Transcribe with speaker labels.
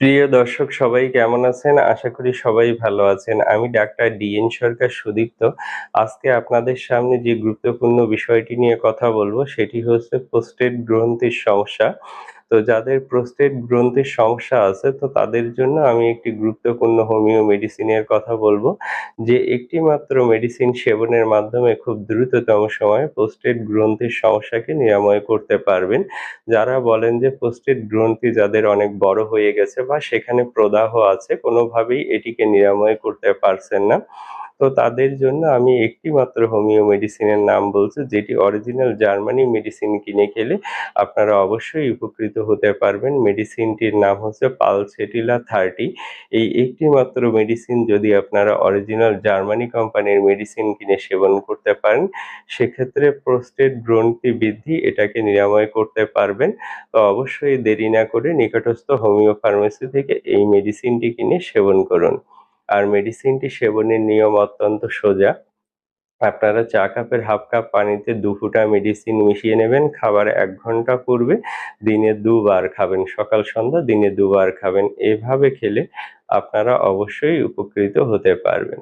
Speaker 1: প্রিয় দর্শক, সবাই কেমন আছেন? আশা করি সবাই ভালো আছেন। আমি ডাক্তার ডিএন সরকার সুদীপ্ত। আজকে আপনাদের সামনে যে গুরুত্বপূর্ণ বিষয়টি নিয়ে কথা বলব, সেটি হচ্ছে পোস্টেড গ্রন্থির সমস্যা। তো যাদের প্রোস্টেট গ্রন্থির সমস্যা আছে, তো তাদের জন্য আমি একটি গুরুত্বপূর্ণ হোমিও মেডিসিনের কথা বলব। যে একটি মাত্র মেডিসিন সেবনের মাধ্যমে খুব দ্রুততম সময়ে প্রোস্টেট গ্রন্থির সমস্যাকে নিরাময় করতে পারবেন। যারা বলেন যে প্রোস্টেট গ্রন্থি যাদের অনেক বড় হয়ে গেছে বা সেখানে প্রদাহ আছে, কোনোভাবেই এটিকে নিরাময় করতে পারছেন না। তো তাদের জন্য আমি একটি মাত্র হোমিও মেডিসিনের নাম বলছি যেটি অরিজিনাল জার্মানি মেডিসিন কিনে খেলে আপনারা অবশ্যই উপকৃত হতে পারবেন। মেডিসিনটির নাম হচ্ছে পালসেটিলা 30 এই একটি মাত্র মেডিসিন যদি আপনারা অরিজিনাল জার্মানি কোম্পানির মেডিসিন কিনে সেবন করতে পারেন, সেক্ষেত্রে প্রোস্টেট গ্রন্থি বৃদ্ধি এটাকে নিরাময় করতে পারবেন। তো অবশ্যই দেরি না করে নিকটস্থ হোমিও ফার্মেসি থেকে এই মেডিসিনটি কিনে সেবন করুন। আর মেডিসিনটি সেবনের নিয়ম অত্যন্ত সোজা। আপনারা চা কাপের হাফ কাপ পানিতে দু ফুটা মেডিসিন মিশিয়ে নেবেন খাবার এক ঘণ্টা পূর্বে। দিনে দুবার খাবেন। সকাল, সন্ধ্যা দিনে দুবার খাবেন। এভাবে খেলে আপনারা অবশ্যই উপকৃত হতে পারবেন।